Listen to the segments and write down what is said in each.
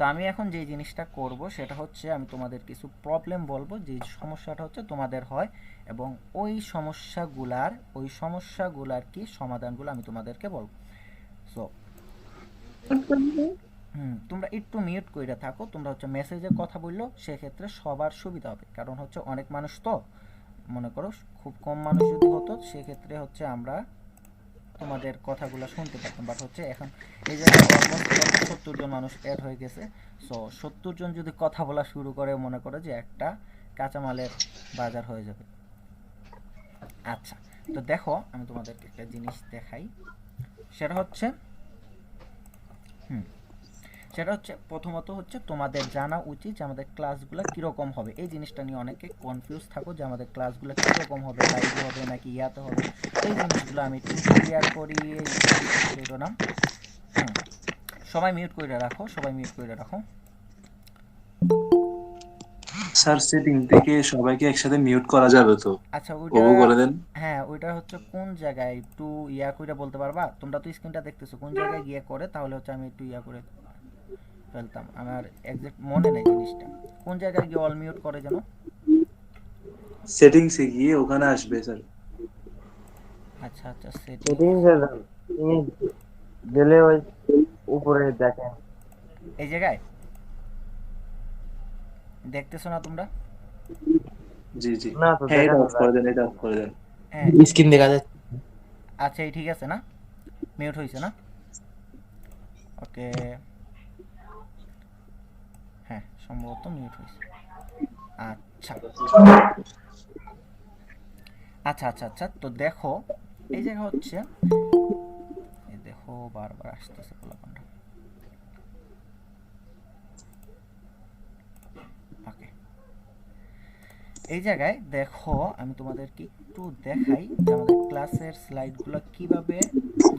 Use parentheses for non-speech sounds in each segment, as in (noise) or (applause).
তো আমি এখন যে জিনিসটা করব সেটা হচ্ছে আমি তোমাদের কিছু প্রবলেম বলব, যে সমস্যাটা হচ্ছে তোমাদের হয় এবং ওই সমস্যাগুলার ওই সমস্যাগুলার কি সমাধানগুলো আমি তোমাদেরকে বলব। সো হুম, তোমরা একটু মিউট কইরা থাকো, তোমরা হচ্ছে মেসেজে কথা বলল সেক্ষেত্রে সবার সুবিধা হবে। কারণ হচ্ছে অনেক মানুষ তো, মনে করো খুব কম মানুষ যদি হতো, সেক্ষেত্রে হচ্ছে আমরা তোমাদের কথাগুলো শুনতে পারতাম বাট হচ্ছে এখন এই অলমোস্ট সত্তর জন মানুষ অ্যাড হয়ে গেছে সো সত্তর জন যদি কথা বলা শুরু করে, মনে করো যে একটা কাঁচামালের বাজার হয়ে যাবে। আচ্ছা তো দেখো আমি তোমাদেরকে একটা জিনিস দেখাই, সেটা হচ্ছে, হুম সেটা হচ্ছে প্রথমত হচ্ছে তোমাদের জানা উচিত যে আমাদের ক্লাসগুলো কীরকম হবে। এই জিনিসটা নিয়ে অনেকে কনফিউজ থাকো যে আমাদের ক্লাসগুলো কীরকম হবে লাইভ হবে নাকি ইয়াতে হবে। এই জিনিসগুলো আমি একটু ক্লিয়ার করি হুম। সবাই মিউট করে রাখো সবাই মিউট করে রাখো। স্যার সেটিং থেকে সবাইকে একসাথে মিউট করা যাবে তো? আচ্ছা ও ওইটা করে দেন। হ্যাঁ ওইটা হচ্ছে কোন জায়গায় একটু ইয়া কইরা বলতে পারবা? তোমরা তো স্ক্রিনটা দেখতেছো কোন জায়গায় গিয়ে করে তাহলে হচ্ছে আমি একটু ইয়া করে ফেলতাম। আমার এক্সাক্ট মনে নেই জিনিসটা। কোন জায়গায় গিয়ে অল মিউট করে যেন? সেটিংসে গিয়ে ওখানে আসবে স্যার আচ্ছা আচ্ছা সেটি সেটিংসে যান। তুমি গেলে ওই উপরে দেখেন। এই জায়গায়? দেখতেছো না তোমরা? জি জি। না তো হ্যাঁ এটা অফ করে দেন এটা অফ করে দেন। হ্যাঁ স্ক্রিন দেখা যাচ্ছে। আচ্ছা এই ঠিক আছে না? মিউট হয়েছে না? ওকে হ্যাঁ সম্ভবত মিউট হয়েছে। আচ্ছা। আচ্ছা আচ্ছা আচ্ছা তো দেখো, এই জায়গা হচ্ছে দেখো বারবার আসতেছে পোলাপানটা ওকে এই জায়গায় দেখো, আমি তোমাদেরকে একটু দেখাই আমাদের ক্লাসের স্লাইডগুলো কীভাবে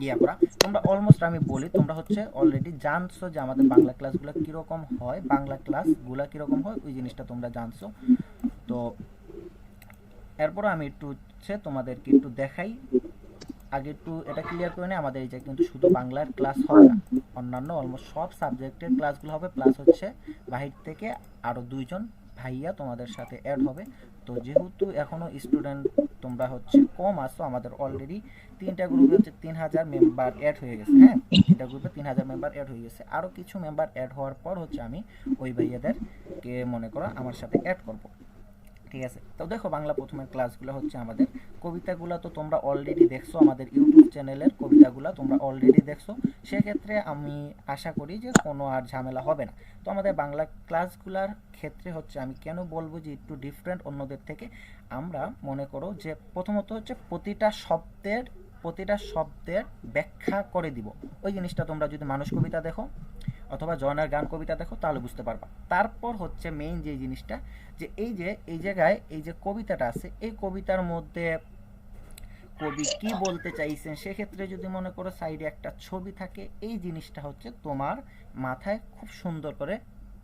ইয়া করা তোমরা অলমোস্ট আমি বলি, তোমরা হচ্ছে অলরেডি জানছো যে আমাদের বাংলা ক্লাসগুলো কীরকম হয়, বাংলা ক্লাসগুলো কীরকম হয়, ওই জিনিসটা তোমরা জানছো। তো এরপর আমি একটু হচ্ছে তোমাদেরকে একটু দেখাই। আগে একটু এটা ক্লিয়ার করে নিই, আমাদের এই যে কিন্তু শুধু বাংলার ক্লাস হবে না, অন্যান্য অলমোস্ট সব সাবজেক্টের ক্লাসগুলো হবে প্লাস হচ্ছে বাহির থেকে আরও দুইজন ভাইয়া তোমাদের সাথে অ্যাড হবে। তো যেহেতু এখনও স্টুডেন্ট তোমরা হচ্ছে কম আসো আমাদের অলরেডি তিনটা গ্রুপে হচ্ছে তিন হাজার মেম্বার অ্যাড হয়ে গেছে হ্যাঁ? তিনটা গ্রুপে তিন হাজার মেম্বার অ্যাড হয়ে গেছে। আরও কিছু মেম্বার অ্যাড হওয়ার পর হচ্ছে আমি ওই ভাইয়াদেরকে মনে করো আমার সাথে অ্যাড করব। ঠিক আছে? তো দেখো বাংলা প্রথমের ক্লাসগুলো হচ্ছে আমাদের। কবিতাগুলো তো তোমরা অলরেডি দেখছ, আমাদের ইউটিউব চ্যানেলের কবিতাগুলো তোমরা অলরেডি দেখছ। সেক্ষেত্রে আমি আশা করি যে কোনো আর ঝামেলা হবে না। তো আমাদের বাংলা ক্লাসগুলোর ক্ষেত্রে হচ্ছে আমি কেন বলব যে একটু ডিফারেন্ট অন্যদের থেকে? আমরা মনে করো যে প্রথমত হচ্ছে প্রতিটা শব্দের প্রতিটা শব্দের ব্যাখ্যা করে দিব। ওই জিনিসটা তোমরা যদি মানুষ কবিতা দেখো অথবা জয়নার গান কবিতা দেখো তাহলে বুঝতে পারবা। তারপর হচ্ছে মেইন যে জিনিসটা যে এই যে এই জায়গায় এই যে কবিতাটা আছে এই কবিতার মধ্যে কবি কি বলতে চাইছেন সেক্ষেত্রে যদি মনে করো সাইডে একটা ছবি থাকে এই জিনিসটা হচ্ছে তোমার মাথায় খুব সুন্দর করে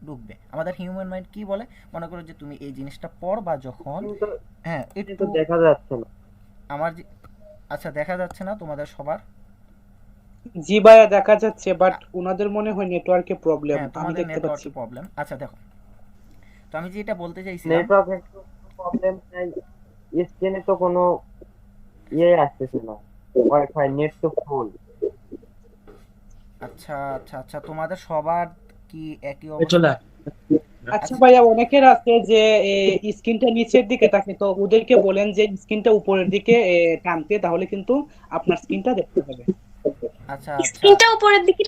ঢুকবে। আমাদের হিউম্যান মাইন্ড কি বলে? মনে করো যে তুমি এই জিনিসটা পড়বা যখন হ্যাঁ একটু দেখা যাচ্ছে না। আমার আচ্ছা দেখা যাচ্ছে না তোমাদের সবার? জি ভাইয়া দেখা যাচ্ছে বাট ওনাদের মনে হয় নেটওয়ার্কে প্রবলেম হ্যাঁ আমি দেখতে পাচ্ছি। প্রবলেম আচ্ছা দেখো। তো আমি যেটা বলতে চাইছিলাম নেটওয়ার্ক প্রবলেম তো কোনো ইয়ে আসতেছে না ওয়াইফাই নেট তো ফুল আচ্ছা আচ্ছা আচ্ছা তোমাদের সবার কি একই অবস্থা? আচ্ছা ভাইয়া অনেকের আছে যে স্ক্রিনটা নিচের দিকে থাকে তো ওদেরকে বলেন যে স্ক্রিনটা উপরের দিকে টানতে তাহলে কিন্তু আপনার স্ক্রিনটা দেখতে পাবে আচ্ছা আচ্ছা। স্ক্রিনটা উপরের দিকে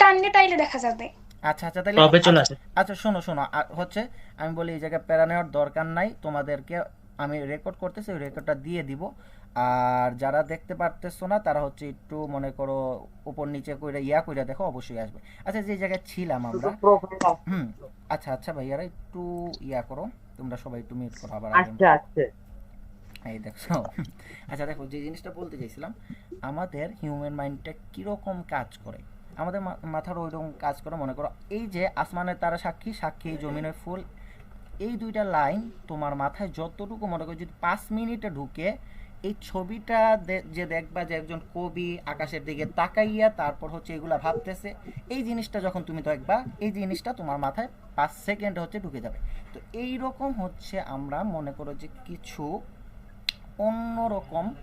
টানলে তাইলে দেখা যাবে। আচ্ছা আচ্ছা তাহলে তবে চলে আসে। আচ্ছা শোনো শোনো হচ্ছে আমি বলি এই জায়গায় প্যারা নেওয়ার দরকার নাই তোমাদেরকে আমি রেকর্ড করতেছি ওই রেকর্ডটা দিয়ে দিব। আর যারা দেখতে পারতেছো না তারা হচ্ছে একটু মনে করো উপর নিচে কইরা ইয়া কইরা দেখো অবশ্যই আসবে। আচ্ছা যে জায়গায় ছিলাম আমরা হুম আচ্ছা আচ্ছা ভাইয়ারা একটু ইয়া করো তোমরা সবাই একটু মিউট করো আবার আসছে আসছে এই আচ্ছা দেখো, যে জিনিসটা বলতে চাইছিলাম, আমাদের হিউম্যান মাইন্ডটা কীরকম কাজ করে? আমাদের মাথার ওইরকম কাজ করে, মনে করো, এই যে আসমানের তারা সাক্ষী সাক্ষী জমিনের ফুল, এই দুইটা লাইন তোমার মাথায় যতটুকু, মনে করো, যদি পাঁচ মিনিটে ঢুকে, এই ছবিটা যে দেখবা যে একজন কবি আকাশের দিকে তাকাইয়া তারপর হচ্ছে এগুলা ভাবতেছে, এই জিনিসটা যখন তুমি দেখবা, এই জিনিসটা তোমার মাথায় পাঁচ সেকেন্ড হচ্ছে ঢুকে যাবে। তো এই রকম হচ্ছে আমরা মনে করো যে কিছু অন্যরকম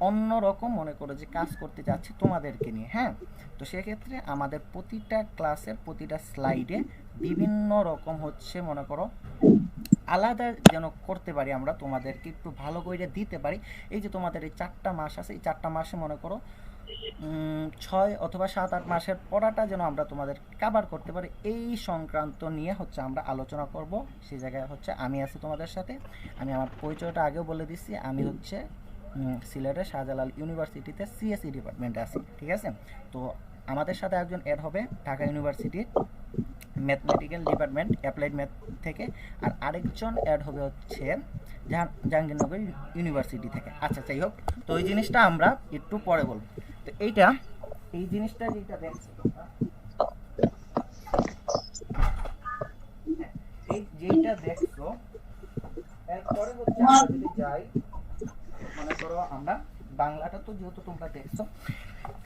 অন্যরকম মনে করো যে কাজ করতে যাচ্ছি তোমাদেরকে নিয়ে হ্যাঁ? তো সেক্ষেত্রে আমাদের প্রতিটা ক্লাসের প্রতিটা স্লাইডে বিভিন্ন রকম হচ্ছে মনে করো আলাদা যেন করতে পারি আমরা, তোমাদেরকে একটু ভালো করে দিতে পারি। এই যে তোমাদের এই চারটা মাস আছে, এই চারটা মাসে মনে করো ছয় অথবা সাত, আট মাসের পড়াটা যেন আমরা তোমাদের কাবার করতে পারি। এই সংক্রান্ত নিয়ে হচ্ছে আমরা আলোচনা করব। সেই জায়গায় হচ্ছে আমি আছি তোমাদের সাথে। আমি আমার পরিচয়টা আগেও বলে দিচ্ছি। আমি হচ্ছে সিলেটের শাহজালাল ইউনিভার্সিটিতে সিএসসি ডিপার্টমেন্টে আছি। ঠিক আছে? তো আমাদের সাথে একজন অ্যাড হবে ঢাকা ইউনিভার্সিটির ম্যাথমেটিক্যাল ডিপার্টমেন্ট অ্যাপ্লাইড ম্যাথ থেকে, আর আরেকজন অ্যাড হবে হচ্ছে জাহাঙ্গীরনগর ইউনিভার্সিটি থেকে। আচ্ছা যাই হোক, তো এই জিনিসটা আমরা একটু পরে বলব। তো এইটা, এই জিনিসটা যেটা দেখছ, এই যেইটা দেখছ, এরপরে হচ্ছে আমরা যদি যাই, মনে করো আমরা বাংলাটা তো যেহেতু তোমরা দেখছ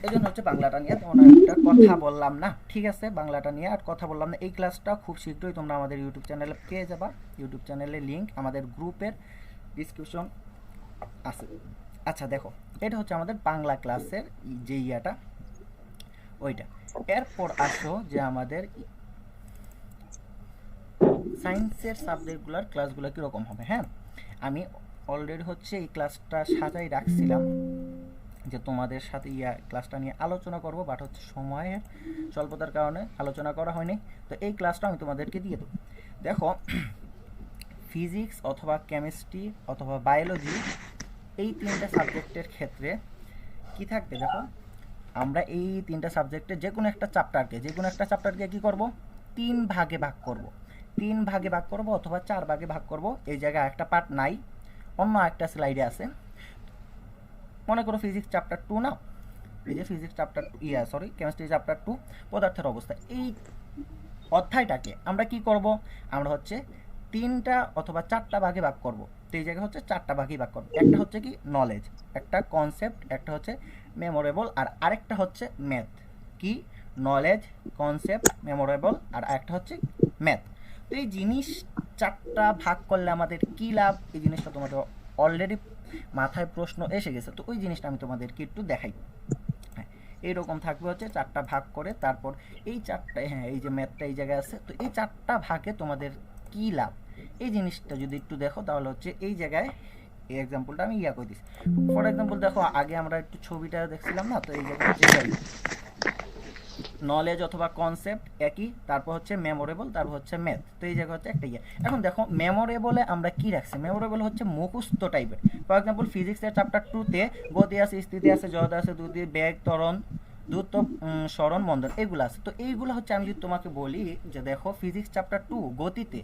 এই জন্য হচ্ছে বাংলাটা নিয়ে তেমন একটা কথা বললাম না। ঠিক আছে? বাংলাটা নিয়ে আর কথা বললাম না। এই ক্লাসটা খুব শীঘ্রই তোমরা আমাদের ইউটিউব চ্যানেলে পেয়ে যাবা। ইউটিউব চ্যানেলের লিঙ্ক আমাদের গ্রুপের ডিসক্রিপশন আছে। আচ্ছা দেখো, এটা হচ্ছে আমাদের বাংলা ক্লাসের যে ইয়াটা, ওইটা। এরপর আসো যে আমাদের সায়েন্সের সাবজেক্টগুলোর ক্লাসগুলো কীরকম হবে হ্যাঁ? আমি অলরেডি হচ্ছে এই ক্লাসটা সাজাই রাখছিলাম। যে তোমাদের সাথে ইয়া ক্লাসটা নিয়ে আলোচনা করব বাট হচ্ছে সময়ের স্বল্পতার কারণে আলোচনা করা হয়নি। তো এই ক্লাসটা আমি তোমাদেরকে দিয়ে দেবো। দেখো (clears throat) ফিজিক্স অথবা কেমিস্ট্রি অথবা বায়োলজি এই তিনটা সাবজেক্টের ক্ষেত্রে কি থাকবে দেখো? আমরা এই তিনটা সাবজেক্টে যে কোনো একটা চ্যাপ্টারকে যে কোনো একটা চ্যাপ্টারকে কি করব? তিন ভাগে ভাগ করব। তিন ভাগে ভাগ করব অথবা চার ভাগে ভাগ করব। এই জায়গায় একটা পার্ট নাই, অন্য একটা স্লাইডে আছে। মনে করো ফিজিক্স চ্যাপ্টার টু না এই যে physics chapter two yeah sorry chemistry chapter two পদার্থের অবস্থা। এই অধ্যায়টাকে আমরা কি করব? আমরা হচ্ছে তিনটা অথবা চারটা ভাগে ভাগ করব। তো এই জায়গায় হচ্ছে চারটা ভাগই ভাগ করব। একটা হচ্ছে কি নলেজ একটা কনসেপ্ট একটা হচ্ছে মেমোরেবল আর আরেকটা হচ্ছে ম্যাথ কি? নলেজ কনসেপ্ট মেমোরেবল আর একটা হচ্ছে ম্যাথ তো এই জিনিস চারটা ভাগ করলে আমাদের কী লাভ? এই জিনিসটা তোমাদের অলরেডি মাথায় প্রশ্ন এসে গেছে। তো ওই জিনিসটা আমি তোমাদেরকে একটু দেখাই। হ্যাঁ এইরকম থাকবে হচ্ছে চারটা ভাগ করে, তারপর এই চারটা হ্যাঁ এই যে ম্যাথটা এই জায়গায় আছে, তো এই চারটা ভাগে তোমাদের কি লাভ? এই জিনিসটা যদি একটু দেখো, তাহলে হচ্ছে এই জায়গায় এই এক্সাম্পলটা আমি ইয়া করে দিচ্ছি ফর এক্সাম্পল দেখো, আগে আমরা একটু ছবিটা দেখছিলাম না, তো এই জায়গায় নলেজ অথবা কনসেপ্ট একই, তারপর হচ্ছে মেমোরেবল তারপর হচ্ছে ম্যাথ তো এই জায়গা হচ্ছে একটা ইয়ে। এখন দেখো মেমোরেবলে আমরা কি রাখছি? মেমোরেবল হচ্ছে মুখস্থ টাইপের ফর এক্সাম্পল ফিজিক্সের চ্যাপ্টার টুতে গতি আছে, স্থিতি আছে জদ আছে দুধি ব্যাগ তরণ দ্রুত স্মরণ, বন্ধন, এগুলো আছে। তো এইগুলো হচ্ছে আমি যদি তোমাকে বলি যে দেখো ফিজিক্স চ্যাপ্টার টু গতিতে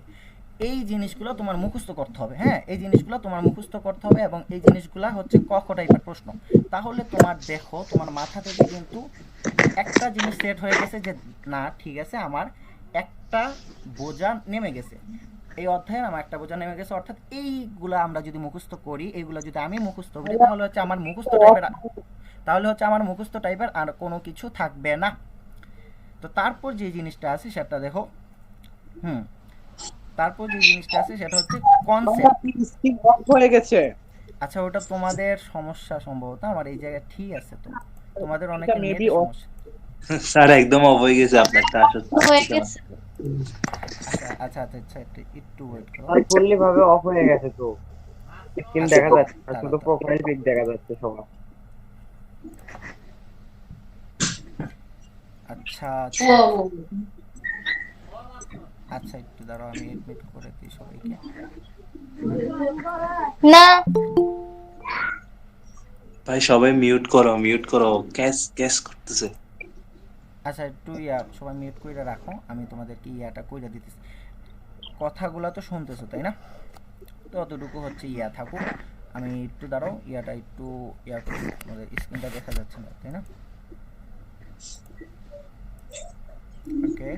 এই জিনিসগুলো তোমার মুখস্থ করতে হবে হ্যাঁ? এই জিনিসগুলো তোমার মুখস্থ করতে হবে এবং এই জিনিসগুলো হচ্ছে কখ টাইপের প্রশ্ন। তাহলে তোমার দেখো, তোমার মাথা থেকে কিন্তু একটা জিনিস সেট হয়ে গেছে যে, না, ঠিক আছে, আমার একটা বোঝা নেমে গেছে। এই অধ্যায়ে আমার একটা বোঝা নেমে গেছে, অর্থাৎ এইগুলা আমরা যদি মুখস্থ করি, এইগুলো যদি আমি মুখস্থ করি, তাহলে হচ্ছে আমার মুখস্থ টাইপের তাহলে হচ্ছে আমার মুখস্থ টাইপের আর কোনো কিছু থাকবে না। তো তারপর যে জিনিসটা আছে, সেটা দেখো। হুম। তারপর যে জিনিসটা আছে সেটা হচ্ছে কনসেপ্ট হয়ে গেছে? আচ্ছা ওটা তোমাদের সমস্যা সম্ভবত। আমার এই জায়গায় ঠিক আছে তো। তোমাদের অনেক. সমস্যা। স্যার একদম অফ হয়ে গেছে আপনারটা আসলে হয়ে গেছে। আচ্ছা আচ্ছা আচ্ছা আচ্ছা একটু একটু ওয়েট করো। আর ফুললি ভাবে অফ হয়ে গেছে তো। স্ক্রিন আচ্ছা, দেখা যাচ্ছে শুধু প্রোফাইল পিক দেখা যাচ্ছে সবার। আচ্ছা আচ্ছা একটু দাঁড়াও আমি এডমিট করে দিই সবাইকে। না। ভাই সবাই মিউট করো মিউট করো ক্যাশ ক্যাশ করতেছে। আচ্ছা একটু ইয়া সবাই মিউট করে রাখো আমি তোমাদেরকে ইয়াটা কইরা দিতেছি। কথাগুলো তো শুনতেছো তাই না? তো অতটুকু হচ্ছে ইয়া থাকুক। আমি একটু দাঁড়াও ইয়াটা একটু ইয়া করি তোমাদের স্ক্রিনটা দেখা যাচ্ছে না তাই না? ওকে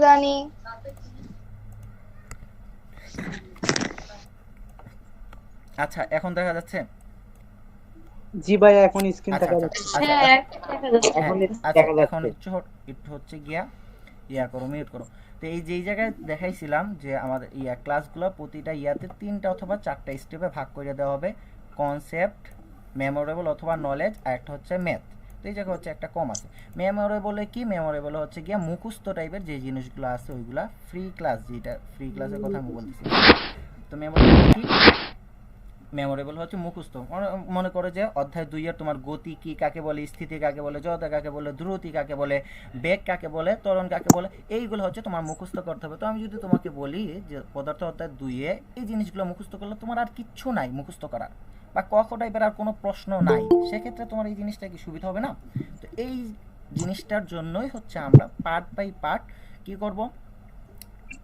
জানি। আচ্ছা এখন দেখা যাচ্ছে? জি ভাইয়া এখন স্ক্রিন আচ্ছা, দেখা আচ্ছা, যাচ্ছে। আচ্ছা, হ্যাঁ এখন হ্যাঁ, একটু দেখা এখন যাচ্ছে। একটু হট- একটু হচ্ছে গিয়া ইয়া করো মিউট করো। তো এই যেই জায়গায় দেখাইছিলাম যে আমাদের ইয়া ক্লাসগুলো প্রতিটা ইয়াতে তিনটা অথবা চারটা স্টেপে ভাগ করে দেওয়া হবে। কনসেপ্ট মেমোরেবল অথবা নলেজ আর একটা হচ্ছে ম্যাথ তো এই জায়গায় হচ্ছে একটা কম আছে। মেমোরেবলে কি? মেমোরেবল হচ্ছে গিয়া মুখস্থ টাইপের যে জিনিসগুলো আছে, ওইগুলা ফ্রি ক্লাস যেটা ফ্রি ক্লাসের কথা আমি বলতেছি। তো মেমোরেবল কি? মেমোরেবল হচ্ছে মুখস্থ। মনে- করো যে অধ্যায় দুই দুইয়ের তোমার গতি কি, কাকে বলে, স্থিতি কাকে বলে, জড়তা কাকে বলে দ্রুতি কাকে বলে, বেগ কাকে বলে, ত্বরণ কাকে বলে, এইগুলো হচ্ছে তোমার মুখস্থ করতে হবে। তো আমি যদি তোমাকে বলি যে পদার্থ অধ্যায় দুইয়ে এই জিনিসগুলো মুখস্থ করলে তোমার আর কিচ্ছু নাই মুখস্থ করার। বা ক খ টাইপের আর কোনো প্রশ্ন নাই, সেক্ষেত্রে তোমার এই জিনিসটা কি সুবিধা হবে না? তো এই জিনিসটার জন্যই হচ্ছে আমরা পার্ট বাই পার্ট কি করব?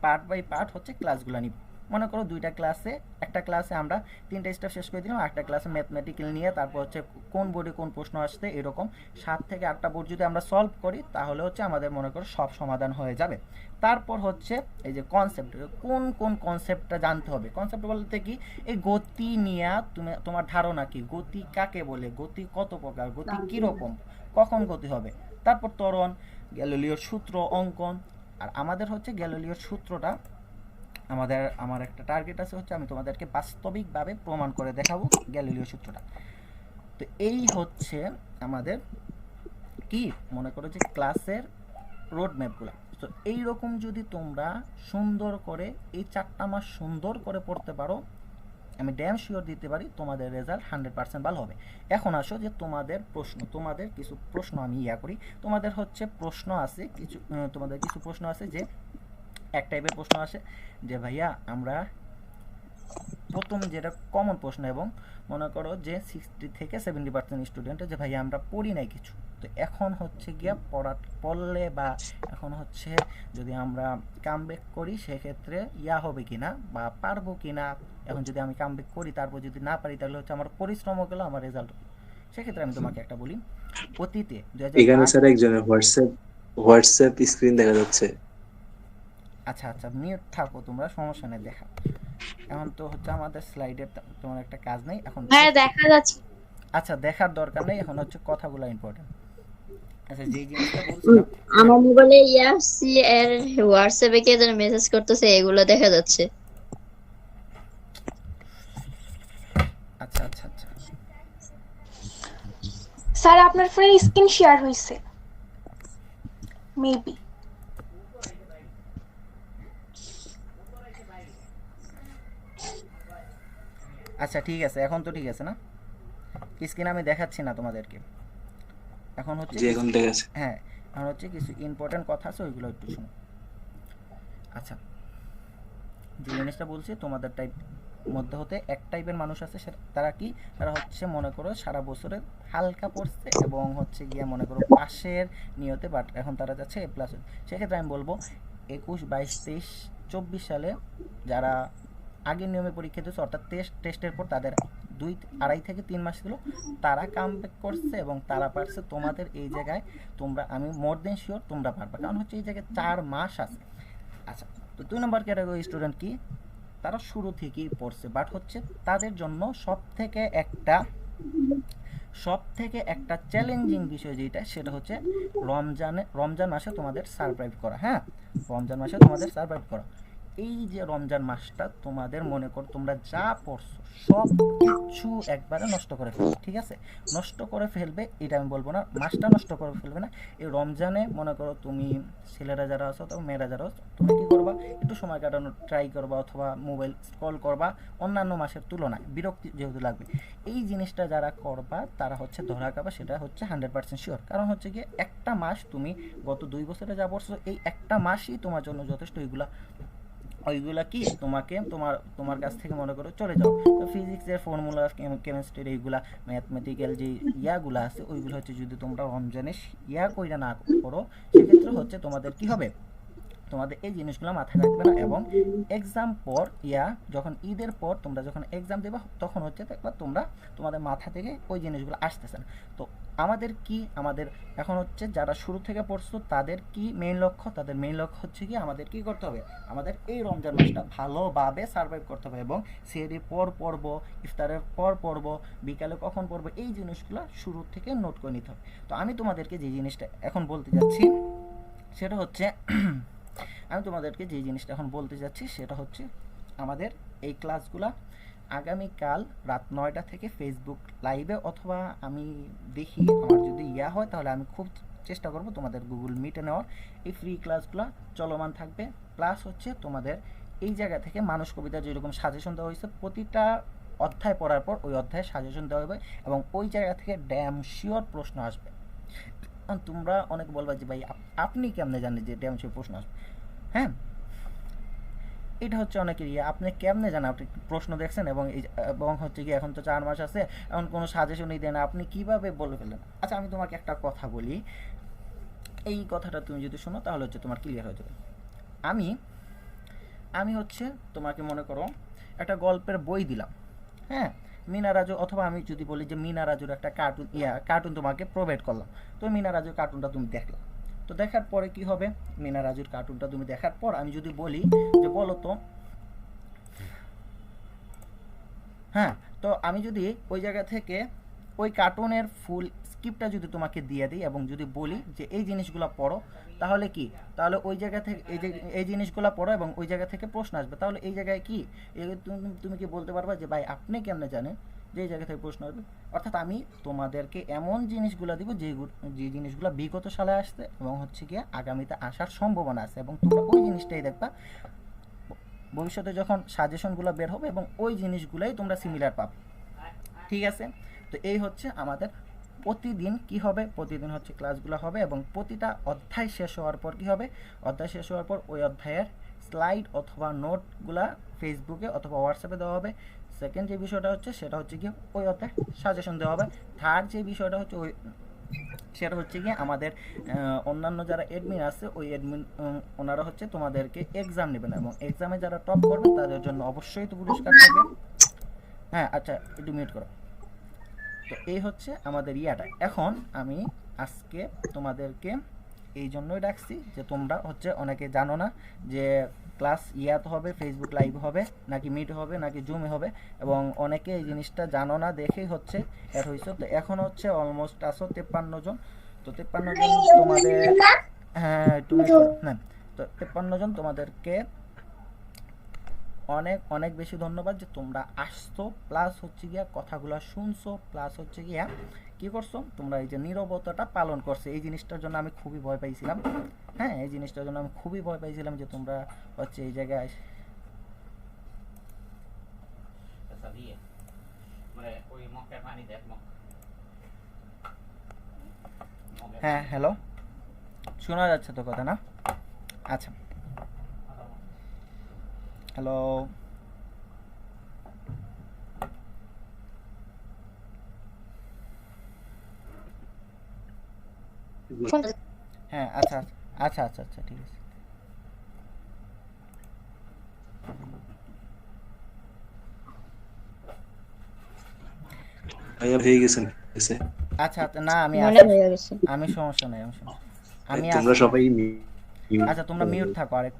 পার্ট বাই পার্ট হচ্ছে ক্লাসগুলো নিব। মনে করো দুইটা ক্লাসে একটা ক্লাসে আমরা তিনটা স্টেপ শেষ করে দিলাম একটা ক্লাসে ম্যাথমেটিক্যাল নিয়ে তারপর হচ্ছে কোন বোর্ডে কোন প্রশ্ন আসছে এরকম সাত থেকে আটটা বোর্ড যদি আমরা সলভ করি তাহলে হচ্ছে আমাদের মনে করো সব সমাধান হয়ে যাবে। তারপর হচ্ছে এই যে কনসেপ্ট কোন কোন কনসেপ্টটা জানতে হবে? কনসেপ্ট বলতে কি এই গতি নিয়ে তুমি তোমার ধারণা কি? গতি কাকে বলে? গতি কত প্রকার? গতি কীরকম? কখন গতি হবে? তারপর ত্বরণ গ্যালিলিওর সূত্র অঙ্কন আর আমাদের হচ্ছে গ্যালিলিওর সূত্রটা আমাদের, আমার একটা টার্গেট আছে হচ্ছে আমি তোমাদেরকে বাস্তবিকভাবে প্রমাণ করে দেখাবো গ্যালিলিও সূত্রটা। তো এই হচ্ছে আমাদের কি? মনে করো যে ক্লাসের রোড ম্যাপগুলো তো এইরকম যদি তোমরা সুন্দর করে, এই চারটা মাস সুন্দর করে পড়তে পারো, আমি ড্যাম শিওর দিতে পারি তোমাদের রেজাল্ট হান্ড্রেড পার্সেন্ট ভালো হবে। এখন আসো যে তোমাদের প্রশ্ন, তোমাদের কিছু প্রশ্ন আমি ইয়া করি। তোমাদের হচ্ছে প্রশ্ন আছে, কিছু তোমাদের কিছু প্রশ্ন আছে যে এক টাইপের প্রশ্ন আসে যে, ভাইয়া, আমরা প্রথম যেটা কমন প্রশ্ন এবং মনে করো যে সিক্সটি থেকে সেভেন্টি পার্সেন্ট স্টুডেন্টের যে, ভাইয়া, আমরা পড়ি নাই কিছু। তো এখন হচ্ছে গিয়া পড়া, পড়লে বা এখন হচ্ছে যদি আমরা কামব্যাক করি, সেক্ষেত্রে ইয়া হবে কিনা বা পারব কিনা? এখন যদি আমি কামব্যাক করি, তারপর যদি না পারি, তাহলে হচ্ছে আমার পরিশ্রমও গেল, আমার রেজাল্ট সেক্ষেত্রে আমি তোমাকে একটা বলি, অতীতে এখানে স্যার একজনের হোয়াটসঅ্যাপ হোয়াটসঅ্যাপ স্ক্রিন দেখা যাচ্ছে। আচ্ছা আচ্ছা মিউট থাকো তোমরা সমস্যা নেই দেখা। এখন তো হচ্ছে আমাদের স্লাইডের তোমার একটা কাজ নেই এখন হ্যাঁ দেখা যাচ্ছে। আচ্ছা দেখার দরকার নেই এখন হচ্ছে কথাগুলো ইম্পর্টেন্ট আচ্ছা যেই জিনিসটা বলছিলাম আমার মোবাইলে ইয়াসি এর হোয়াটসঅ্যাপে কে যেন মেসেজ করতেছে এগুলো দেখা যাচ্ছে। আচ্ছা আচ্ছা আচ্ছা। স্যার আপনার ফোনে স্ক্রিন শেয়ার হয়েছে। মেবি আচ্ছা ঠিক আছে এখন তো ঠিক আছে না? স্ক্রিন আমি দেখাচ্ছি না তোমাদেরকে। এখন হচ্ছে এখন হ্যাঁ এখন হচ্ছে কিছু ইম্পর্টেন্ট কথা আছে ওইগুলো একটু শুনো। আচ্ছা যে জিনিসটা বলছি তোমাদের টাইপ মধ্যে হতে এক টাইপের মানুষ আছে তারা কি? তারা হচ্ছে মনে করো সারা বছরে হালকা পড়ছে এবং হচ্ছে গিয়ে মনে করো পাশের নিয়তে বাট এখন তারা যাচ্ছে এ প্লাস সেক্ষেত্রে আমি বলব একুশ বাইশ তেইশ চব্বিশ সালে যারা আগের নিয়মে পরীক্ষা দিয়েছে, অর্থাৎ টেস্ট টেস্টের পর তাদের দুই, আড়াই থেকে তিন মাস ছিল। তারা কামব্যাক করছে এবং তারা পারছে তোমাদের এই জায়গায়, তোমরা, আমি মোর দেন শিওর তোমরা পারবে। কারণ হচ্ছে এই জায়গায় চার মাস আছে। আচ্ছা তো দুই নম্বর ক্যাটাগরি স্টুডেন্ট কি? তারা শুরু থেকেই পড়ছে বাট হচ্ছে তাদের জন্য সব থেকে একটা সব থেকে একটা চ্যালেঞ্জিং বিষয় যেটা, সেটা হচ্ছে রমজানে, রমজান মাসে তোমাদের সারপ্রাইভ করা। হ্যাঁ রমজান মাসে তোমাদের সারপ্রাইভ করা। এই যে রমজান মাসটা তোমাদের মনে কর, তোমরা যা পড়ছো, সব কিছু একবারে নষ্ট করে ফেলবে, ঠিক আছে? নষ্ট করে ফেলবে, এটা আমি বলব না, মাসটা নষ্ট করে ফেলবে না। এই রমজানে মনে করো তুমি ছেলেরা যারা আছো অথবা মেয়েরা যারা আছো তুমি কী করবা? একটু সময় কাটানোর ট্রাই করবা অথবা মোবাইল স্ক্রল করবা, অন্যান্য মাসের তুলনায়, বিরক্তি যেহেতু লাগবে। এই জিনিসটা যারা করবা, তারা হচ্ছে ধরা খাবা, সেটা হচ্ছে হান্ড্রেড পার্সেন্ট শিওর কারণ হচ্ছে গিয়ে একটা মাস তুমি গত দুই বছরে যা পড়ছো, এই একটা মাসই তোমার জন্য যথেষ্ট এইগুলা ওইগুলা কি? তোমাকে, তোমার তোমার কাছ থেকে মনে করো চলে যাও। তো ফিজিক্সের ফর্মুলা কেমিস্ট্রির এইগুলা ম্যাথমেটিক্যাল যে ইয়াগুলো আছে, ওইগুলো হচ্ছে যদি তোমরা রমজানে ইয়া কইরা না করো, সেক্ষেত্রে হচ্ছে তোমাদের কি হবে? তোমাদের এই জিনিসগুলো মাথায় রাখবে না। এবং এক্সাম পর, ইয়া, যখন ঈদের পর তোমরা যখন এক্সাম দেবা, তখন হচ্ছে দেখবা তোমরা তোমাদের মাথা থেকে ওই জিনিসগুলো আসতেছে না। তো আমাদের কি, আমাদের এখন হচ্ছে যারা শুরু থেকে পড়ছো, তাদের কি মেইন লক্ষ্য? তাদের মেইন লক্ষ্য হচ্ছে কি আমাদের কি করতে হবে? আমাদের এই রমজান মাসটা ভালোভাবে সার্ভাইভ করতে হবে। এবং সেহরির পর পর্ব ইফতারের পর পর্ব বিকালে কখন পড়ব, এই জিনিসগুলো শুরু থেকে নোট করে নিতে হবে। তো আমি তোমাদেরকে যে জিনিসটা এখন বলতে যাচ্ছি, সেটা হচ্ছে আমি তোমাদেরকে যে জিনিসটা এখন বলতে যাচ্ছি সেটা হচ্ছে আমাদের এই ক্লাসগুলা আগামীকাল রাত নয়টা থেকে ফেসবুক লাইভে অথবা আমি দেখি আমার যদি ইয়া হয় তাহলে আমি খুব চেষ্টা করব তোমাদের গুগল মিটে নেওয়ার। এই ফ্রি ক্লাসগুলো চলমান থাকবে। প্লাস হচ্ছে তোমাদের এই জায়গা থেকে মানুষ কবিতা যেরকম সাজেশন দেওয়া হয়েছে, প্রতিটা অধ্যায় পড়ার পর ওই অধ্যায়ে সাজেশন দেওয়া হবে এবং ওই জায়গা থেকে ড্যাম শিওর প্রশ্ন আসবে। তোমরা অনেক বলবা যে ভাই আপনি কেমনে জানেন যে ড্যাম শিওর প্রশ্ন আসবে? হ্যাঁ? এটা হচ্ছে অনেকের ইয়ে। আপনি কেমনে জানেন? আপনি প্রশ্ন দেখছেন এবং এবং হচ্ছে কি এখন তো চার মাস আছে, এখন কোনো সাজেশনই দেন আপনি কীভাবে বলে ফেললেন? আচ্ছা আমি তোমাকে একটা কথা বলি। এই কথাটা তুমি যদি শোনো, তাহলে হচ্ছে তোমার ক্লিয়ার হয়ে যাবে। আমি আমি হচ্ছে তোমাকে মনে করো, একটা গল্পের বই দিলাম। হ্যাঁ? মিনা রাজু অথবা আমি যদি বলি যে মিনা রাজুর একটা কার্টুন ইয়া কার্টুন তোমাকে প্রোভাইড করলাম। তো মিনা রাজুর কার্টুনটা তুমি দেখলা। তো দেখার পরে কি হবে? মিনা রাজুর কার্টুনটা তুমি দেখার পর আমি যদি বলি যে বলো তো হ্যাঁ তো আমি যদি ওই জায়গা থেকে ওই কার্টুনের ফুল স্ক্রিপ্টটা যদি তোমাকে দিয়ে দিই এবং যদি বলি যে এই জিনিসগুলো পড়ো, তাহলে কি? তাহলে ওই জায়গা থেকে, এই যে, এই জিনিসগুলো পড়ো এবং ওই জায়গা থেকে প্রশ্ন আসবে। তাহলে এই জায়গায় কি? তুমি কি বলতে পারবা যে, ভাই, আপনি কেমনে জানেন যে এই জায়গা থেকে প্রশ্ন আসবে অর্থাৎ আমি তোমাদেরকে এমন জিনিসগুলো দিব যে যে জিনিসগুলো বিগত সালে আসছে এবং হচ্ছে গিয়ে আগামীতে আসার সম্ভাবনা আছে এবং তোমরা ওই জিনিসটাই দেখবা। ভবিষ্যতে যখন সাজেশনগুলো বের হবে এবং ওই জিনিসগুলোই তোমরা সিমিলার পাবে। ঠিক আছে? তো এই হচ্ছে আমাদের প্রতিদিন কি হবে? প্রতিদিন হচ্ছে ক্লাসগুলো হবে এবং প্রতিটা অধ্যায় শেষ হওয়ার পর কি হবে? অধ্যায় শেষ হওয়ার পর ওই অধ্যায়ের স্লাইড অথবা নোটগুলা ফেসবুকে অথবা হোয়াটসঅ্যাপে দেওয়া হবে। সেকেন্ড যে বিষয়টা হচ্ছে, সেটা হচ্ছে কি ওই অর্থে সাজেশন দেওয়া হবে। থার্ড যে বিষয়টা হচ্ছে ওই, সেটা হচ্ছে গিয়ে আমাদের অন্যান্য যারা এডমিন আছে, ওই এডমিন ওনারা হচ্ছে তোমাদেরকে এক্সাম নেবেন এবং এক্সামে যারা টপ করবে, তাদের জন্য অবশ্যই তো পুরস্কার থাকবে। হ্যাঁ আচ্ছা একটু মিউট করো। তো এই হচ্ছে আমাদের ইয়াটা। এখন আমি আজকে তোমাদেরকে এই জন্যই ডাকছি যে তোমরা হচ্ছে অনেকে জানো না যে ক্লাস ইয়াতে হবে ফেসবুক লাইভ হবে, নাকি মিট হবে, নাকি জুমে হবে এবং অনেকে এই জিনিসটা জানো না, দেখেই হচ্ছে এর হয়েছে তো এখন হচ্ছে অলমোস্ট আসো তেপ্পান্ন জন। তো তেপ্পান্ন জন তোমাদের হ্যাঁ mute করো। হ্যাঁ তো তেপ্পান্ন জন তোমাদেরকে অনেক অনেক বেশি ধন্যবাদ যে তোমরা আসছো। প্লাস হচ্ছে গিয়া কথাগুলো শুনছো। প্লাস হচ্ছে গিয়া কি করছ? তোমরা এই যে নীরবতাটা পালন করছ। এই জিনিসটার জন্য আমি খুবই ভয় পাইছিলাম। হ্যাঁ এই জিনিসটার জন্য আমি খুবই ভয় পাইছিলাম যে তোমরা হচ্ছে এই জায়গায় হ্যাঁ হ্যালো। শোনা যাচ্ছে তো কথা না? আচ্ছা। হ্যালো। হ্যাঁ আচ্ছা আচ্ছা আচ্ছা আচ্ছা ঠিক আছে। ভাইয়া হয়ে গেছেন এসে। আচ্ছা আচ্ছা না আমি সমস্যা নাই আমি আমি তোমরা সবাই আচ্ছা তোমরা মিউট থাকো আরেক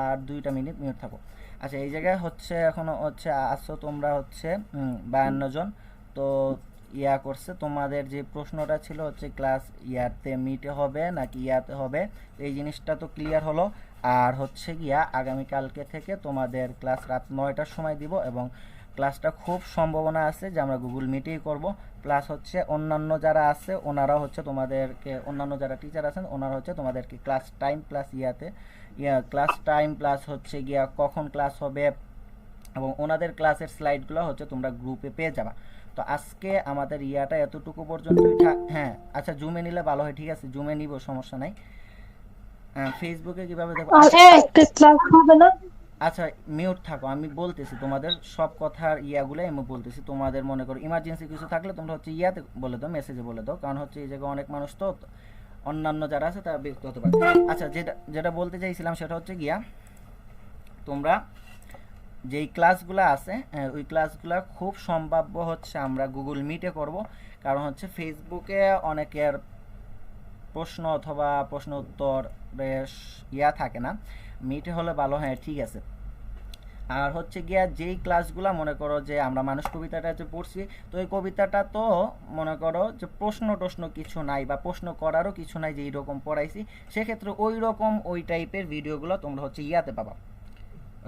আর দুইটা মিনিট মিউট থাকো। আচ্ছা এই জায়গায় হচ্ছে এখনও হচ্ছে আসছো তোমরা হচ্ছে বায়ান্ন জন। তো ইয়া করছে, তোমাদের যে প্রশ্নটা ছিল হচ্ছে ক্লাস ইয়াতে মিটে হবে নাকি ইয়াতে হবে, এই জিনিসটা তো ক্লিয়ার হলো। আর হচ্ছে গিয়া আগামীকালকে থেকে তোমাদের ক্লাস রাত নয়টার সময় দিব এবং ক্লাসটা খুব সম্ভাবনা আছে যে আমরা গুগল মিটেই করব। প্লাস হচ্ছে অন্যান্য যারা আছে, ওনারা হচ্ছে তোমাদেরকে, অন্যান্য যারা টিচার আছেন, ওনারা হচ্ছে তোমাদেরকে ক্লাস টাইম প্লাস ইয়াতে, ইয়া ক্লাস টাইম প্লাস হচ্ছে গিয়া কখন ক্লাস হবে এবং ওনাদের ক্লাসের স্লাইডগুলো হচ্ছে তোমরা গ্রুপে পেয়ে যাবা। তো আজকে আমাদের ইয়াটা এতটুকু পর্যন্তই থাক হ্যাঁ আচ্ছা জুমে নিলে ভালো হয় ঠিক আছে জুমে নিব সমস্যা নাই। ফেসবুকে কীভাবে দেখো আচ্ছা, না? আচ্ছা মিউট থাকো আমি বলতেছি তোমাদের সব কথার ইয়াগুলো আমি বলতেছি তোমাদের মনে করো ইমার্জেন্সি কিছু থাকলে তোমরা হচ্ছে ইয়াতে বলে দাও মেসেজে বলে দাও কারণ হচ্ছে এই জায়গায় অনেক মানুষ তো অন্যান্য যারা আছে তারা বিরক্ত হতে পারে। আচ্ছা যেটা যেটা বলতে চাইছিলাম সেটা হচ্ছে গিয়া তোমরা যেই ক্লাসগুলো আছে ওই ক্লাসগুলো খুব সম্ভাব্য হচ্ছে আমরা গুগল মিটে করব। কারণ হচ্ছে ফেসবুকে অনেকের প্রশ্ন অথবা প্রশ্ন উত্তর বেশ ইয়া থাকে না। মিটে হলে ভালো হ্যাঁ ঠিক আছে। আর হচ্ছে গিয়া যেই ক্লাসগুলো মনে করো যে আমরা মানুষ কবিতাটা যে পড়ছি, তো এই কবিতাটা তো মনে করো যে প্রশ্ন টশ্ন কিছু নাই বা প্রশ্ন করারও কিছু নাই যে এইরকম পড়াইছি, সেক্ষেত্রে ওই রকম ওই টাইপের ভিডিওগুলো তোমরা হচ্ছে ইয়াতে পাবা।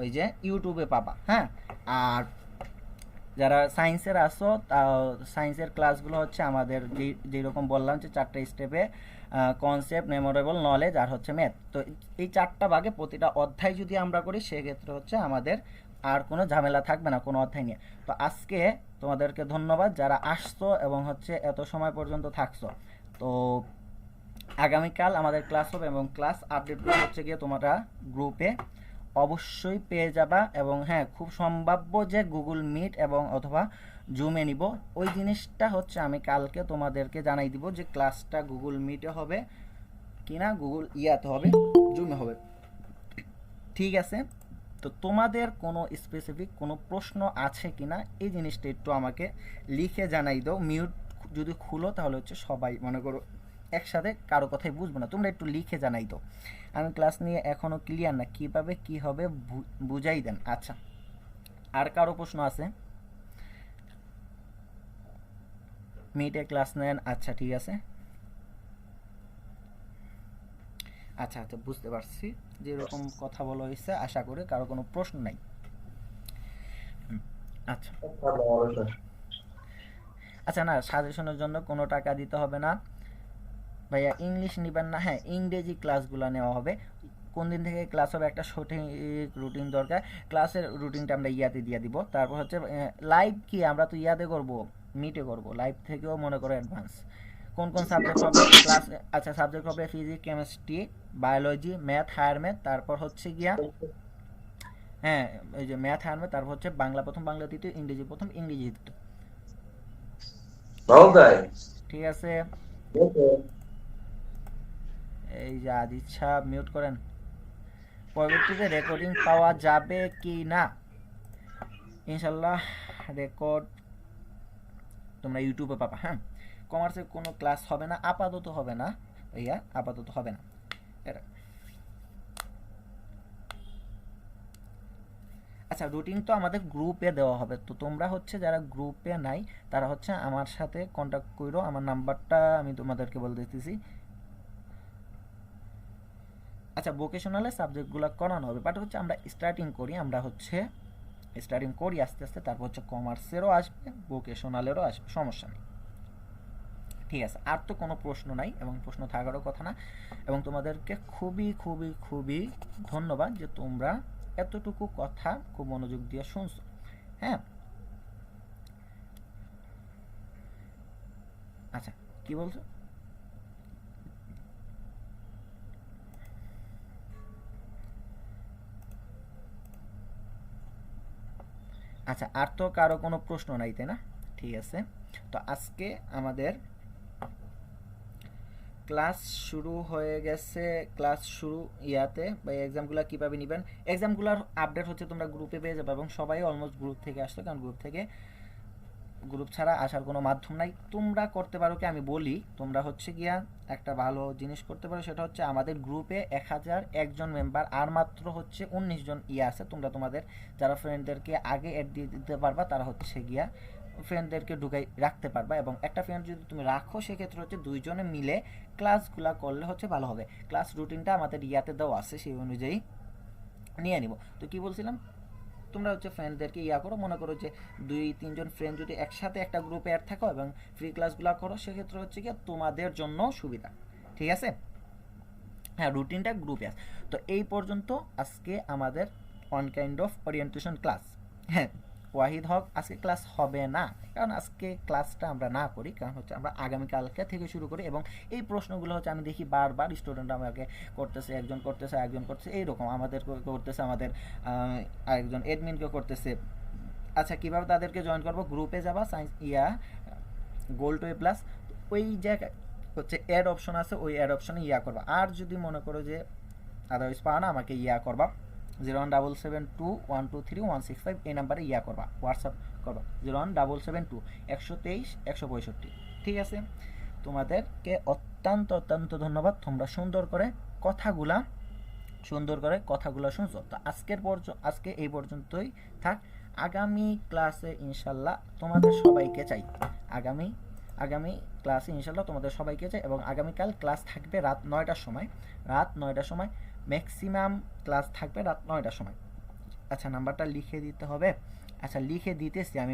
ওই যে ইউটিউবে পাবা হ্যাঁ? আর যারা সায়েন্সের আসো তা সায়েন্সের ক্লাসগুলো হচ্ছে আমাদের যেই যেরকম বললাম যে চারটে স্টেপে কনসেপ্ট মেমোরেবল নলেজ আর হচ্ছে ম্যাথ তো এই চারটা ভাগে প্রতিটা অধ্যায় যদি আমরা করি, সেক্ষেত্রে হচ্ছে আমাদের আর কোনো ঝামেলা থাকবে না কোনো অধ্যায় নিয়ে। তো আজকে তোমাদেরকে ধন্যবাদ যারা আসছো এবং হচ্ছে এত সময় পর্যন্ত থাকছো। তো আগামীকাল আমাদের ক্লাস হবে এবং ক্লাস আপডেটগুলো হচ্ছে গিয়ে তোমরা গ্রুপে অবশ্যই পেয়ে যাবা এবং হ্যাঁ খুব সম্ভাব্য যে গুগল মিট এবং অথবা জুমে নিব। ওই জিনিসটা হচ্ছে আমি কালকে তোমাদেরকে জানাই দিব যে ক্লাসটা গুগল মিটে হবে কিনা গুগল ইয়াতে হবে জুমে হবে। ঠিক আছে? তো তোমাদের কোনো স্পেসিফিক কোনো প্রশ্ন আছে কিনা, এই জিনিসটা একটু আমাকে লিখে জানাই দাও। মিউট যদি খুলো তাহলে হচ্ছে সবাই মনে করো একসাথে কারও কথাই বুঝব না। তোমরা একটু লিখে জানাই দাও। আমি ক্লাস নিয়ে এখনও ক্লিয়ার না কীভাবে কি হবে বুঝাই দেন। আচ্ছা আর কারও প্রশ্ন আছে? মিটে ক্লাস নেন আচ্ছা ঠিক আছে। আচ্ছা আচ্ছা বুঝতে পারছি যেরকম কথা বলা হয়েছে আশা করি কারও কোনো প্রশ্ন নাই। আচ্ছা। আচ্ছা না সাজেশনের জন্য কোনো টাকা দিতে হবে না। ভাইয়া ইংলিশ নেবেন না। হ্যাঁ ইংরেজি ক্লাসগুলো নেওয়া হবে। কোন দিন থেকে ক্লাস হবে একটা সঠিক রুটিন দরকার। ক্লাসের রুটিনটা আমরা ইয়াতে দিয়ে দিব। তারপর হচ্ছে লাইভ কি? আমরা তো ইয়াতে করব মিটে করব। লাইভ থেকেও মনে করো অ্যাডভান্স কোন কোন সাবজেক্ট হবে? ক্লাস আচ্ছা সাবজেক্ট হবে physics chemistry biology math higher math তারপর হচ্ছে গিয়া হ্যাঁ এই যে ম্যাথ হায়ার ম্যাথ তারপর হচ্ছে বাংলা প্রথম বাংলা দ্বিতীয় ইংরেজি প্রথম ইংরেজি দ্বিতীয় ঠিক আছে? যে ইচ্ছা মিউট করেন। পরবর্তীতে রেকর্ডিং পাওয়া যাবে কি না? ইনশাল্লাহ রেকর্ড তোমরা ইউটিউবে পাবা হ্যাঁ? কমার্সের কোনো ক্লাস হবে না, আপাতত হবে না, ভাইয়া, আপাতত হবে না। আচ্ছা রুটিন তো আমাদের গ্রুপে দেওয়া হবে, তো তোমরা হচ্ছে যারা গ্রুপে নাই, তারা হচ্ছে আমার সাথে কন্ট্যাক্ট করো আমার নাম্বারটা আমি তোমাদেরকে বলে দিতেছি আচ্ছা ভোকেশনালে সাবজেক্টগুলো করানো হবে বাট হচ্ছে আমরা স্টার্টিং করি, আমরা হচ্ছে স্টার্টিং করি আস্তে আস্তে, তারপর হচ্ছে কমার্সেরও আসবে ভোকেশনালেরও আসবে, সমস্যা নেই। ঠিক আছে, আর তো কোনো প্রশ্ন নাই এবং প্রশ্ন থাকারও কথা না। এবং তোমাদেরকে খুবই খুবই খুবই ধন্যবাদ যে তোমরা এতটুকু কথা খুব মনোযোগ দিয়ে শুনছো। হ্যাঁ? আচ্ছা কি বলছো? আচ্ছা আর তো কারও কোনো প্রশ্ন নাই, তাই না? ঠিক আছে। তো আজকে আমাদের ক্লাস শুরু হয়ে গেছে, ক্লাস শুরু ইয়াতে। বা এক্সামগুলো কীভাবে নেবেন? এক্সামগুলোর আপডেট হচ্ছে তোমরা গ্রুপে পেয়ে যাবে এবং সবাই অলমোস্ট গ্রুপ থেকে আসতো কারণ গ্রুপ থেকে গ্রুপ ছাড়া আসার কোনো মাধ্যম নাই। তোমরা করতে পারো কি আমি বলি, তোমরা হচ্ছে গিয়া একটা ভালো জিনিস করতে পারো, সেটা হচ্ছে আমাদের গ্রুপে এক হাজার একজন মেম্বার আর মাত্র হচ্ছে উনিশ জন ইয়ে আছে। তোমরা তোমাদের যারা ফ্রেন্ডদেরকে আগে অ্যাড দিয়ে দিতে পারবা, তারা হচ্ছে গিয়া ফ্রেন্ডদেরকে ঢুকাই রাখতে পারবা। এবং একটা ফ্রেন্ড যদি তুমি রাখো, সেক্ষেত্রে হচ্ছে দুইজনে মিলে ক্লাসগুলো করলে হচ্ছে ভালো হবে। ক্লাস রুটিনটা আমাদের ইয়াতে দেওয়া আছে, সেই অনুযায়ী নিয়ে নিব। তো কি বলছিলাম? তোমরা হচ্ছে ফ্রেন্ডদেরকে ইয়া করো, মনে করো যে দুই, তিনজন ফ্রেন্ড যদি একসাথে একটা গ্রুপে অ্যাড থাকো এবং ফ্রি ক্লাসগুলো করো, সেক্ষেত্রে হচ্ছে কি তোমাদের জন্য সুবিধা। ঠিক আছে? হ্যাঁ রুটিনটা গ্রুপে আছে। তো এই পর্যন্ত আজকে আমাদের on kind of orientation class হ্যাঁ। ওয়াহিদ হক আজকে ক্লাস হবে না। কারণ আজকে ক্লাসটা আমরা না করি, কারণ হচ্ছে আমরা আগামীকালকে থেকে শুরু করি এবং এই প্রশ্নগুলো হচ্ছে আমি দেখি বারবার স্টুডেন্ট আমাকে করতেছে, একজন করতেছে একজন করতেছে, এইরকম আমাদের করতেছে আমাদের আরেকজন এডমিনকে করতেছে। আচ্ছা কীভাবে তাদেরকে জয়েন করব? গ্রুপে যাবা science yeah goal to A plus ওই জায়গায় হচ্ছে অ্যাড অপশন আছে, ওই অ্যাড অপশনে ইয়া করবা। আর যদি মনে করো যে আদারওয়াইজ পাও না, আমাকে ইয়া করবা। Zero one double seven two one two three one six five এই নাম্বারে ইয়া করবা, হোয়াটসঅ্যাপ করবা। Zero one double seven two একশো তেইশ, একশো পঁয়ষট্টি। ঠিক আছে? তোমাদেরকে অত্যন্ত অত্যন্ত ধন্যবাদ। তোমরা সুন্দর করে কথাগুলা, সুন্দর করে কথাগুলো শুনছো। তো আজকের পর্যন্ত আজকে এই পর্যন্তই থাক। আগামী ক্লাসে ইনশাল্লাহ তোমাদের সবাইকে চাই। আগামী আগামী ক্লাসে ইনশাল্লাহ তোমাদের সবাইকে চাই এবং আগামীকাল ক্লাস থাকবে রাত নয়টার সময়। রাত নয়টার সময় ম্যাক্সিমাম ক্লাস থাকবে রাত নয়টার সময়। আচ্ছা নাম্বারটা লিখে দিতে হবে। আচ্ছা লিখে দিতেছি আমি।